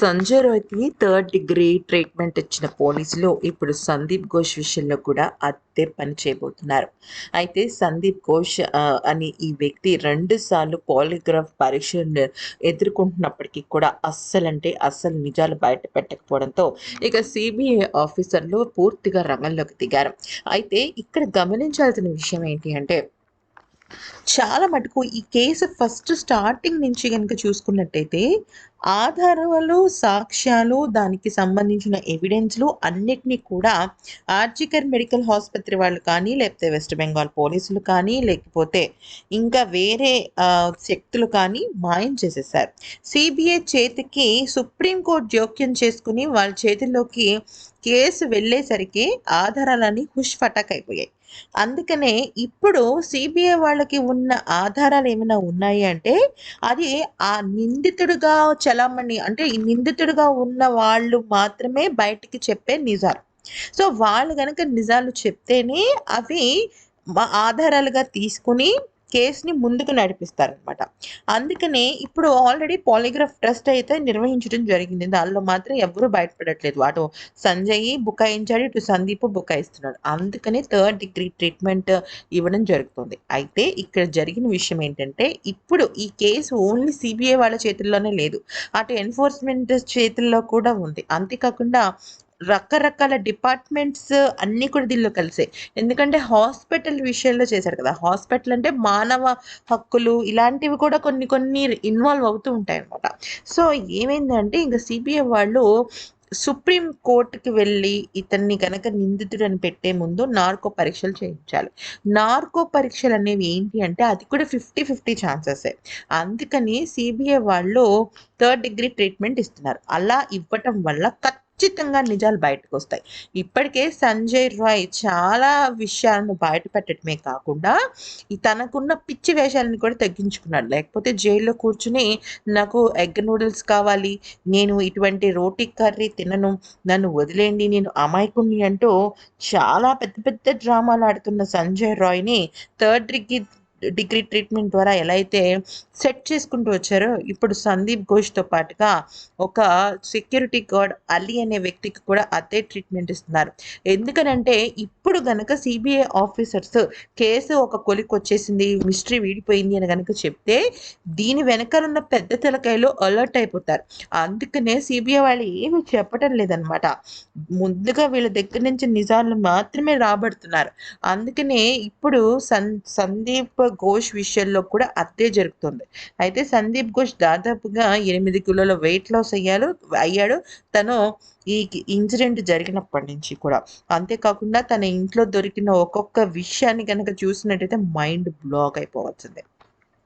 సంజయ్ రాయ్కి third degree treatment ఇచ్చిన పోలీసులు ఇప్పుడు సందీప్ ఘోష్ విషయంలో కూడా అదే పని చేయబోతున్నారు. అయితే సందీప్ ఘోష్ అని ఈ వ్యక్తి రెండు సార్లు పాలిగ్రాఫ్ పరీక్షను ఎదుర్కొంటున్నప్పటికీ కూడా అస్సలంటే అస్సలు నిజాలు బయట పెట్టకపోవడంతో ఇక సిబిఐ ఆఫీసర్లు పూర్తిగా రంగంలోకి దిగారు. అయితే ఇక్కడ గమనించాల్సిన విషయం ఏంటి అంటే చాలా మటుకు ఈ కేసు ఫస్ట్ స్టార్టింగ్ నుంచి కనుక చూసుకున్నట్టయితే ఆధారాలు సాక్ష్యాలు దానికి సంబంధించిన ఎవిడెన్స్లు అన్నిటినీ కూడా ఆర్జికర్ మెడికల్ ఆసుపత్రి వాళ్ళు కానీ లేకపోతే వెస్ట్ బెంగాల్ పోలీసులు కానీ లేకపోతే ఇంకా వేరే శక్తులు కానీ మాయం చేసేసారు. సిబిఐ చేతికి సుప్రీంకోర్టు జోక్యం చేసుకుని వాళ్ళ చేతిలోకి కేసు వెళ్ళేసరికి ఆధారాలన్నీ హుష్ ఫటాక్ అయిపోయాయి. అందుకనే ఇప్పుడు సిబిఐ వాళ్ళకి ఉన్న ఆధారాలు ఏమైనా ఉన్నాయి అంటే అది ఆ నిందితుడిగా చలామణి అంటే నిందితుడుగా నిందితుడిగా ఉన్న వాళ్ళు మాత్రమే బయటికి చెప్పే నిజాలు. సో వాళ్ళు కనుక నిజాలు చెప్తేనే అవి ఆధారాలుగా తీసుకుని కేసుని ముందుకు నడిపిస్తారనమాట అందుకనే ఇప్పుడు ఆల్రెడీ పాలిగ్రాఫ్ ట్రస్ట్ అయితే నిర్వహించడం జరిగింది. దానిలో మాత్రం ఎవరు బయటపడట్లేదు. అటు సంజయ్ బుకాయించాడు ఇటు సందీప్ బుకాయిస్తున్నాడు. అందుకనే థర్డ్ డిగ్రీ ట్రీట్మెంట్ ఇవ్వడం జరుగుతుంది. అయితే ఇక్కడ జరిగిన విషయం ఏంటంటే ఇప్పుడు ఈ కేసు ఓన్లీ సిబిఐ వాళ్ళ చేతుల్లోనే లేదు. అటు ఎన్ఫోర్స్మెంట్ చేతుల్లో కూడా ఉంది. అంతేకాకుండా రకరకాల డిపార్ట్మెంట్స్ అన్నీ కూడా దీనిలో కలిసాయి ఎందుకంటే హాస్పిటల్ విషయంలో చేశారు కదా. హాస్పిటల్ అంటే మానవ హక్కులు ఇలాంటివి కూడా కొన్ని కొన్ని ఇన్వాల్వ్ అవుతూ ఉంటాయి అన్నమాట సో ఏమైందంటే ఇంకా సిబిఐ వాళ్ళు సుప్రీం కోర్టుకి వెళ్ళి ఇతన్ని కనుక నిందితుడు అని పెట్టే ముందు నార్కో పరీక్షలు చేయించాలి. నార్కో పరీక్షలు అనేవి ఏంటి అంటే అది కూడా ఫిఫ్టీ ఫిఫ్టీ ఛాన్సెస్. అందుకని సిబిఐ వాళ్ళు థర్డ్ డిగ్రీ ట్రీట్మెంట్ ఇస్తున్నారు. అలా ఇవ్వటం వల్ల ఖచ్చితంగా నిజాలు బయటకు వస్తాయి ఇప్పటికే సంజయ్ రాయ్ చాలా విషయాలను బయట పెట్టడమే కాకుండా తనకున్న పిచ్చి వేషాలను కూడా తగ్గించుకున్నాడు. లేకపోతే జైల్లో కూర్చుని నాకు ఎగ్ నూడిల్స్ కావాలి నేను ఇటువంటి రోటీ కర్రీ తినను నన్ను వదిలేండి నేను అమాయకుణ్ణి అంటూ చాలా పెద్ద పెద్ద డ్రామాలు ఆడుతున్న సంజయ్ రాయ్ని థర్డ్ డిగ్రీ డిగ్రీ ట్రీట్మెంట్ ద్వారా ఎలా అయితే సెట్ చేసుకుంటూ వచ్చారో ఇప్పుడు సందీప్ ఘోష్తో పాటుగా ఒక సెక్యూరిటీ గార్డ్ అలీ అనే వ్యక్తికి కూడా అదే ట్రీట్మెంట్ ఇస్తున్నారు. ఎందుకనంటే ఇప్పుడు గనక సిబిఐ ఆఫీసర్స్ కేసు ఒక కొలికి వచ్చేసింది మిస్టరీ వీడిపోయింది అని కనుక చెప్తే దీని వెనకాల ఉన్న పెద్ద తెలకాయలు అలర్ట్ అయిపోతారు. అందుకనే సిబిఐ వాళ్ళు ఏమి చెప్పటం లేదనమాట. ముందుగా వీళ్ళ దగ్గర నుంచి నిజాలు మాత్రమే రాబడుతున్నారు. అందుకనే ఇప్పుడు సన్ సందీప్ ఘోష్ విషయంలో కూడా అత్తే జరుగుతుంది. అయితే సందీప్ ఘోష్ దాదాపుగా ఎనిమిది కిలోల వెయిట్ లాస్ అయ్యాడు అయ్యాడు. తను ఈ ఇన్సిడెంట్ జరిగినప్పటి నుంచి కూడా. అంతేకాకుండా తన ఇంట్లో దొరికిన ఒక్కొక్క విషయాన్ని కనుక చూసినట్టయితే మైండ్ బ్లాక్ అయిపోవచ్చుంది.